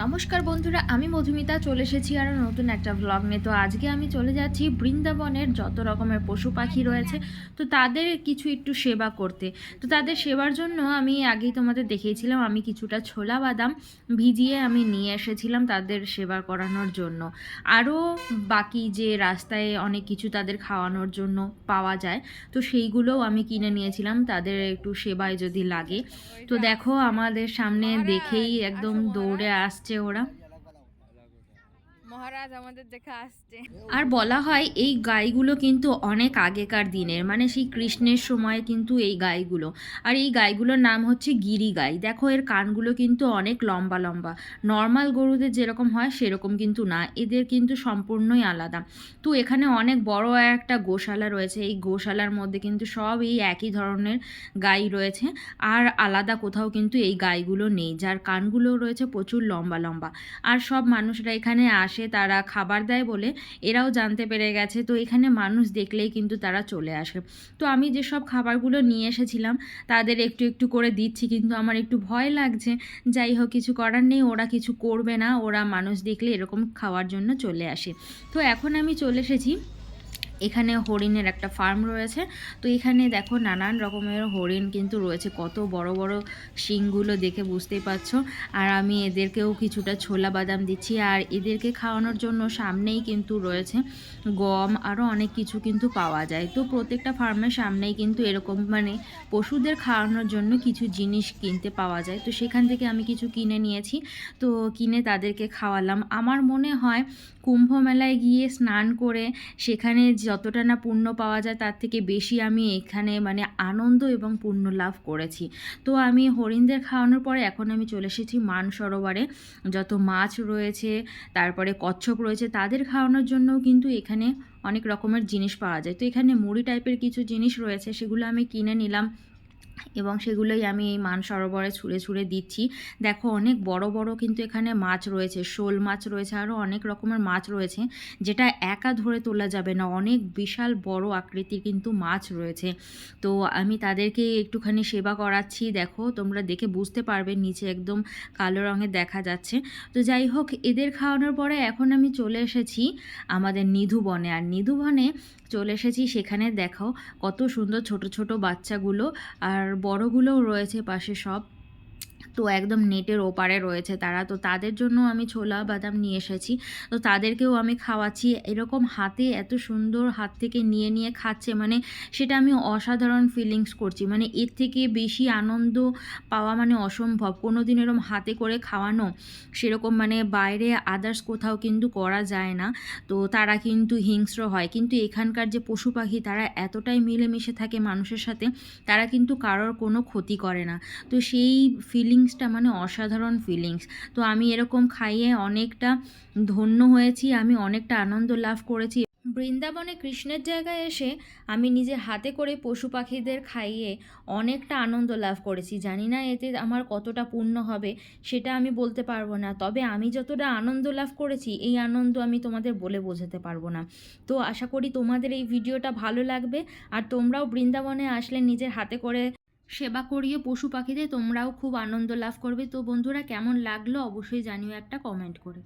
নমস্কার বন্ধুরা, আমি মধুমিতা, চলে এসেছি আরও নতুন একটা ব্লগ নিয়ে। তো আজকে আমি চলে যাচ্ছি বৃন্দাবনের যত রকমের পশু পাখি রয়েছে, তো তাদের কিছু একটু সেবা করতে। তো তাদের সেবার জন্য আমি আগেই তোমাদের দেখিয়েছিলাম, আমি কিছুটা ছোলা বাদাম ভিজিয়ে আমি নিয়ে এসেছিলাম তাদের সেবা করানোর জন্য। আরও বাকি যে রাস্তায় অনেক কিছু তাদের খাওয়ানোর জন্য পাওয়া যায়, তো সেইগুলোও আমি কিনে নিয়েছিলাম, তাদের একটু সেবায় যদি লাগে। তো দেখো, আমাদের সামনে দেখেই একদম দৌড়ে আসছে ওরা মহারাজ আমাদের আসছে। আর বলা হয় এই গাইগুলো কিন্তু অনেক আগেকার দিনের মানে সেই কৃষ্ণের সময় কিন্তু এই গাইগুলো। আর এই গাইগুলোর নাম হচ্ছে গিরি গাই। দেখো, এর কানগুলো কিন্তু অনেক লম্বা লম্বা। নর্মাল গরুদের যেরকম হয়, সেরকম কিন্তু না। এদের কিন্তু সম্পূর্ণই আলাদা। তো এখানে অনেক বড় একটা গোশালা রয়েছে। এই গোশালার মধ্যে কিন্তু সব এই একই ধরনের গাই রয়েছে। আর আলাদা কোথাও কিন্তু এই গাইগুলো নেই। যার কানগুলো রয়েছে প্রচুর লম্বা লম্বা। আর সব মানুষরা এখানে আসে তারা খাবার দেয় বলে এরাও জানতে পেরে গেছে। তো এখানে মানুষ দেখলেই কিন্তু তারা চলে আসে। তো আমি যেসব খাবারগুলো নিয়ে এসেছিলাম, তাদের একটু একটু করে দিচ্ছি কিন্তু আমার একটু ভয় লাগছে। যাই হোক, কিছু করার নেই, ওরা কিছু করবে না। ওরা মানুষ দেখলে এরকম খাওয়ার জন্য চলে আসে। তো এখন আমি চলে এসেছি এখানে হরিণের একটা ফার্ম রয়েছে। তো এখানে দেখো নানান রকমের হরিণ কিন্তু রয়েছে। কত বড় বড় শিংগুলো দেখে বুঝতেই পারছ। আর আমি এদেরকেও কিছুটা ছোলা বাদাম দিচ্ছি। আর এদেরকে খাওয়ানোর জন্য সামনেই কিন্তু রয়েছে গম। আরও অনেক কিছু কিন্তু পাওয়া যায়। তো প্রত্যেকটা ফার্মের সামনেই কিন্তু এরকম মানে পশুদের খাওয়ানোর জন্য কিছু জিনিস কিনতে পাওয়া যায়। তো সেখান থেকে আমি কিছু কিনে নিয়েছি। তো কিনে তাদেরকে খাওয়ালাম। আমার মনে হয় কুম্ভ মেলায় গিয়ে স্নান করে সেখানে যতটা না পুণ্য পাওয়া যায়, তার থেকে বেশি আমি এখানে মানে আনন্দ এবং পুণ্য লাভ করেছি। তো আমি হরিণদের খাওয়ানোর পরে এখন আমি চলে এসেছি মান সরোবরে। যত মাছ রয়েছে, তারপরে কচ্ছপ রয়েছে, তাদের খাওয়ানোর জন্যও কিন্তু এখানে অনেক রকমের জিনিস পাওয়া যায়। তো এখানে মুড়ি টাইপের কিছু জিনিস রয়েছে, সেগুলো আমি কিনে নিলাম। এবং সেগুলোই আমি এই মান সরোবরে ছুঁড়ে ছুঁড়ে দিচ্ছি। দেখো, অনেক বড় বড় কিন্তু এখানে মাছ রয়েছে, শোল মাছ রয়েছে, আরও অনেক রকমের মাছ রয়েছে, যেটা একা ধরে তোলা যাবে না। অনেক বিশাল বড় আকৃতির কিন্তু মাছ রয়েছে। তো আমি তাদেরকে একটুখানি সেবা করাচ্ছি। দেখো, তোমরা দেখে বুঝতে পারবে, নিচে একদম কালো রঙের দেখা যাচ্ছে। তো যাই হোক, এদের খাওয়ানোর পরে এখন আমি চলে এসেছি আমাদের নিধুবনে আর নিধুবনে চলে এসেছি, সেখানে দেখো কত সুন্দর ছোট ছোট বাচ্চাগুলো। আর বড়গুলোও রয়েছে পাশে সব। তো একদম নেটের ওপারে রয়েছে তারা। তো তাদের জন্য আমি ছোলা বাদাম নিয়ে এসেছি। তো তাদেরকেও আমি খাওয়াচ্ছি। এরকম হাতে এত সুন্দর হাত থেকে নিয়ে নিয়ে খাচ্ছে মানে সেটা আমি অসাধারণ ফিলিংস করছি। মানে এর থেকে বেশি আনন্দ পাওয়া মানে অসম্ভব। কোনো দিন এরকম হাতে করে খাওয়ানো সেরকম মানে বাইরে আদার্স কোথাও কিন্তু করা যায় না। তো তারা কিন্তু হিংস্র হয়। কিন্তু এখানকার যে পশু পাখি তারা এতটাই মিলেমিশে থাকে মানুষের সাথে, তারা কিন্তু কারোর কোনো ক্ষতি করে না। তো সেই ফিলিংসটা মানে অসাধারণ ফিলিংস তো আমি এরকম খাইয়ে অনেকটা ধন্য হয়েছি, আমি অনেকটা আনন্দ লাভ করেছি। বৃন্দাবনে কৃষ্ণের জায়গায় এসে আমি নিজে হাতে করে পশু পাখিদের খাইয়ে অনেকটা আনন্দ লাভ করেছি। জানি না এতে আমার কতটা পূর্ণ হবে, সেটা আমি বলতে পারব না। তবে আমি যতটা আনন্দ লাভ করেছি, এই আনন্দ আমি তোমাদের বলে বোঝাতে পারব না। তো আশা করি তোমাদের এই ভিডিওটা ভালো লাগবে। আর তোমরাও বৃন্দাবনে আসলে নিজের হাতে করে সেবা করিয়ে পশু পাখিদের, তোমরাও খুব আনন্দ লাভ করবে। তো বন্ধুরা, কেমন লাগল অবশ্যই জানিও একটা কমেন্ট করে।